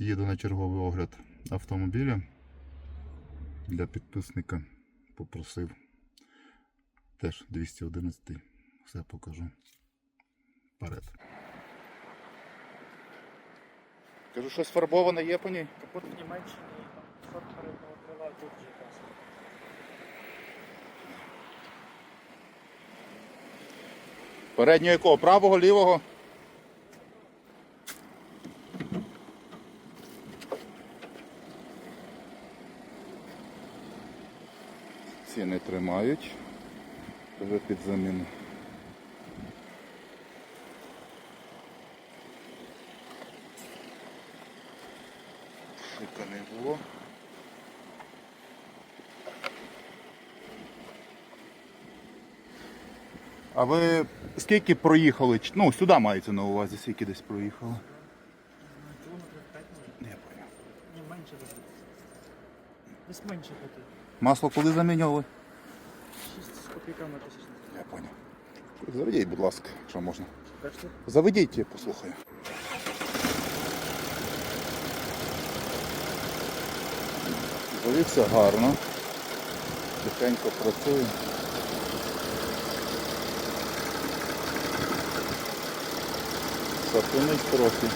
їду на черговий огляд автомобіля для підписника. Попросив теж 211. Все покажу. Вперед. Кажу, щось фарбоване є по ній? Капот в Німеччині, шорт переднього крила тут же якраз. Переднього якого? Правого, лівого? Тримають. Вже під заміну. Шика не було. А ви скільки проїхали? Ну, сюди мається на увазі, скільки десь проїхали? Кілометрів 5 може. Не понял. Ні, менше десь. Десь менше п'яти. Масло коли замінювали? 6 з копійками тисяч. Я понял. Заведіть, будь ласка, якщо можна. Бачите? Заведіть, я послухаю. Завівся гарно. Тихенько працює. Сапунить трохи.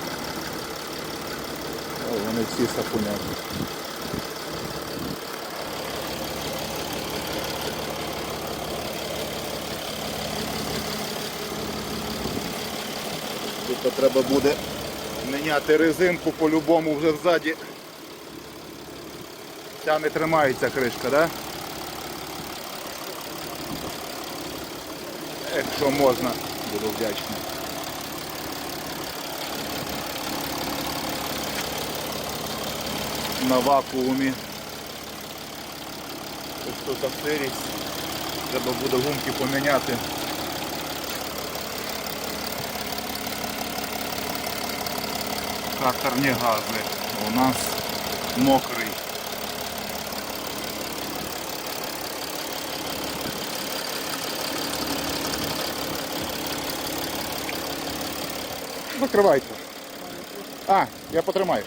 Вони всі сапунять. Тут треба буде міняти резинку по-любому вже ззаді. Ця не тримається кришка, да? Якщо можна, буду вдячний. На вакуумі. Ось тут сирість. Треба буде гумки поміняти. Катерні гази. У нас мокрий. Закривайте. А, я потримаю.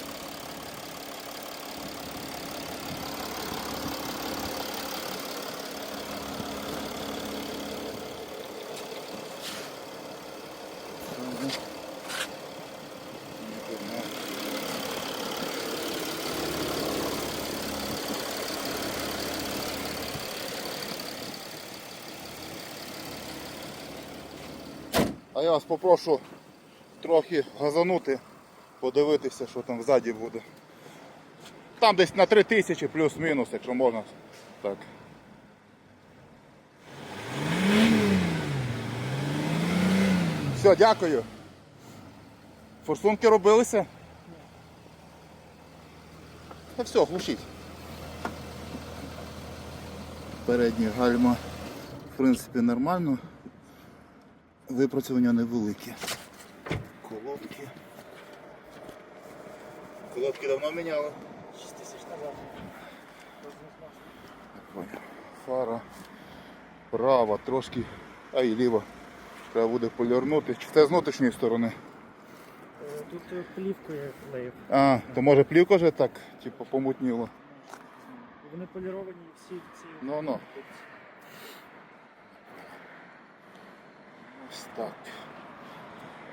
А я вас попрошу трохи газанути, подивитися, що там ззаді буде. Там десь на 3000 плюс-мінус, якщо можна. Так. Все, дякую. Форсунки робилися? Та все, глушіть. Передні гальма, в принципі, нормально. Випрацювання невелике. Колодки. Колодки давно міняли. 6 тисяч назад. Фара права, трошки, а і ліва. Треба буде полірнути. Чи це з внутрішньої сторони? Е, Тут е, плівкою клеїв. А, то може плівка вже так, типу, помутніла. Вони поліровані всі ці. Ну, ну. Ось так.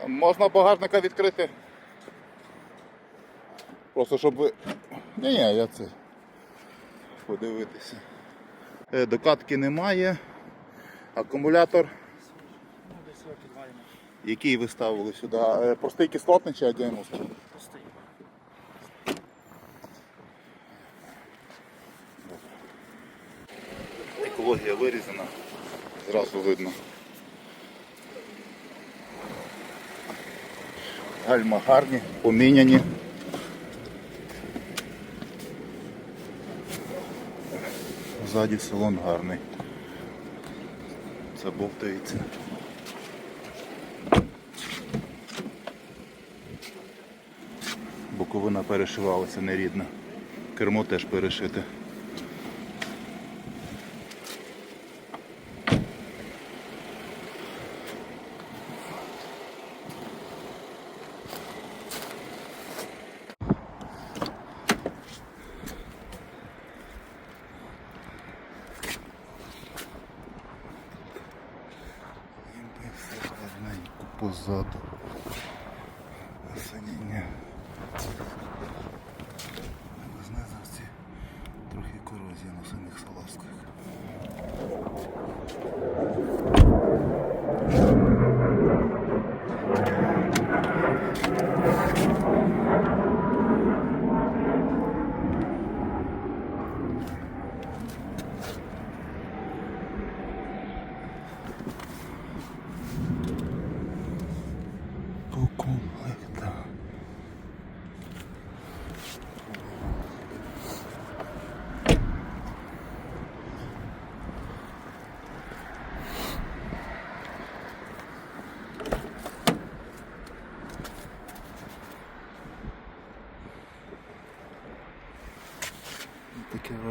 Можна багажника відкрити. Просто щоб ви. Ні, ні, я це подивитися. Е, Докатки немає. Акумулятор, який ви ставили сюди. Е, Простий кислотний чи агеновський? Пустий. Екологія вирізана. Зразу видно. Гальма гарні, поміняні. Ззаді салон гарний. Це бовтається. Боковина перешивалася нерідна. Кермо теж перешите. позаду. Синіння. Знизу ці трохи корозія на синіх салазках.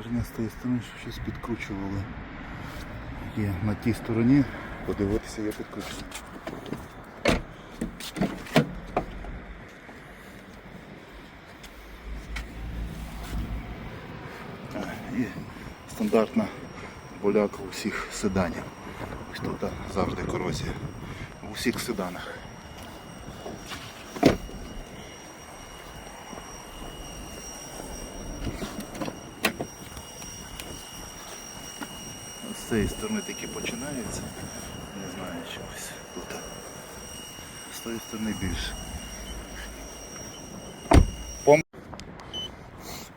Враження з тієї сторони, що щось підкручували. Є на тій стороні, подивитися, є підкручено. І стандартна боляка у всіх седанів. Ось тут завжди корозія. У всіх седанах. З цієї сторони таки починається. Не знаю чогось тут. З тої сторони більше.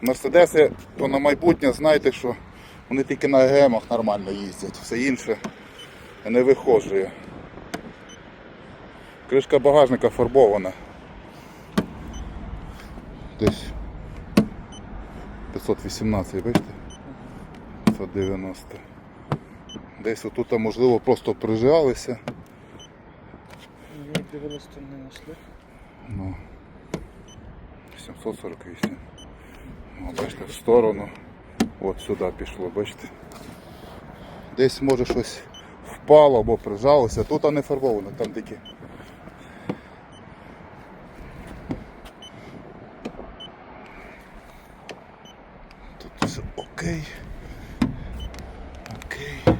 Мерседеси, то на майбутнє знаєте, що вони тільки на ГМах нормально їздять, все інше не вихожує. Кришка багажника фарбована. Десь 518, бачите? 590. Десь отут можливо просто прижалися. Як дивились, то не знайшли. Ну, 748. О, бачите, в сторону. От сюди пішло, бачите. Десь може щось впало або прижалося. Тут а не фарбовано, там такі. Тут все окей. Окей.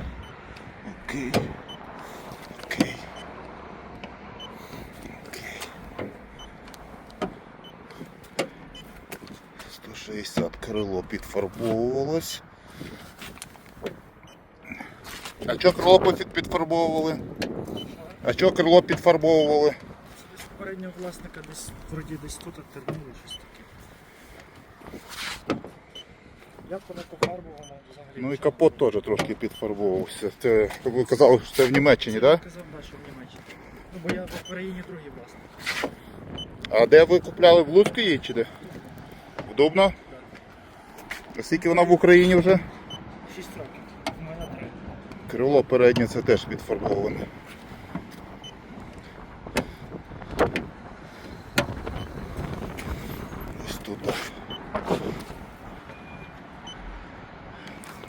Окей. Окей. Окей. 160 крило підфарбовувалось. А що крило підфарбовували? А що крило підфарбовували? Попереднього власника десь вроді десь тут тернули щось таке. Як воно пофарбовано взагалі? Ну і капот теж трошки підфарбовувався. Це ви казали, що це в Німеччині, так? Казав, да, що в Німеччині. Ну бо я в Україні другий власник. А де ви купляли в Луцьку її чи де? В Дубно? А скільки вона в Україні вже? Шість років. У мене три. Крило переднє це теж підфарбоване. Ось тут.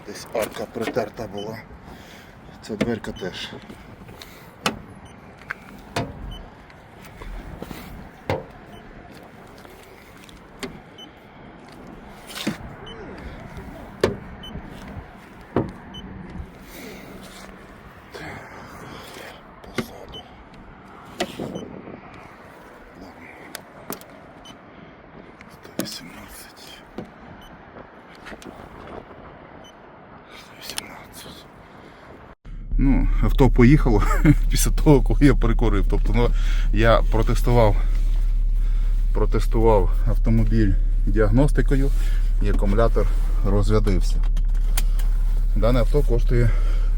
Десь арка притерта була. Ця дверка теж. Авто поїхало після того, коли я перекорив. Тобто ну, я протестував, протестував автомобіль діагностикою і акумулятор розрядився. Дане авто коштує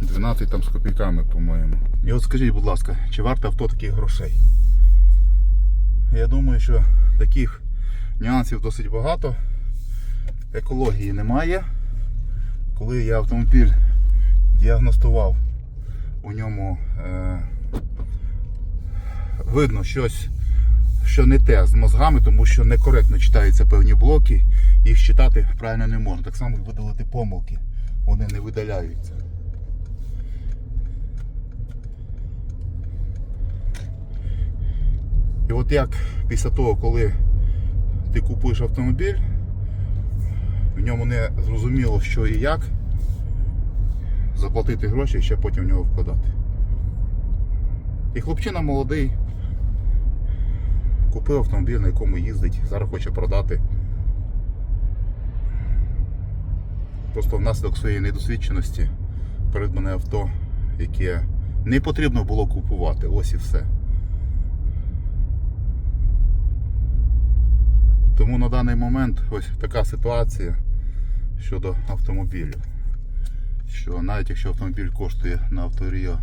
12 там з копійками, по-моєму. І от скажіть, будь ласка, чи варте авто таких грошей? Я думаю, що таких нюансів досить багато. Екології немає. Коли я автомобіль діагностував, у ньому е, видно щось, що не те з мозгами, тому що некоректно читаються певні блоки, їх читати правильно не можна. Так само і видалити помилки. Вони не видаляються. І от як після того, коли ти купуєш автомобіль, в ньому не зрозуміло, що і як, заплатити гроші і ще потім в нього вкладати. І хлопчина молодий, Купив автомобіль, на якому їздить, зараз хоче продати. Просто внаслідок своєї недосвідченості придбане авто, яке не потрібно було купувати. Ось і все. Тому на даний момент ось така ситуація щодо автомобілів. Що навіть якщо автомобіль коштує на авторіо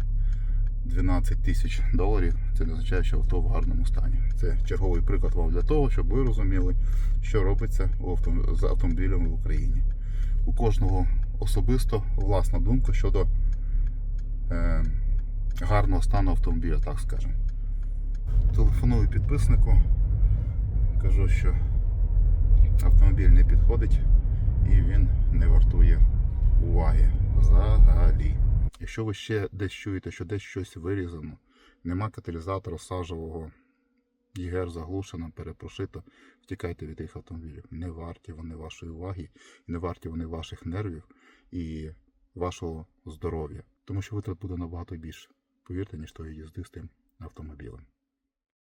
12 тисяч доларів, це не означає, що авто в гарному стані. Це черговий приклад вам для того, щоб ви розуміли, що робиться з автомобілями в Україні. У кожного особисто власна думка щодо е, гарного стану автомобіля, так скажемо. Телефоную підписнику, кажу, що автомобіль не підходить і він не вартує уваги взагалі. Якщо ви ще десь чуєте, що десь щось вирізано, нема каталізатора сажового, ЄГР заглушено, перепрошито, втікайте від тих автомобілів. Не варті вони вашої уваги, не варті вони ваших нервів і вашого здоров'я. Тому що витрат буде набагато більше, повірте, ніж тої їзди з тим автомобілем.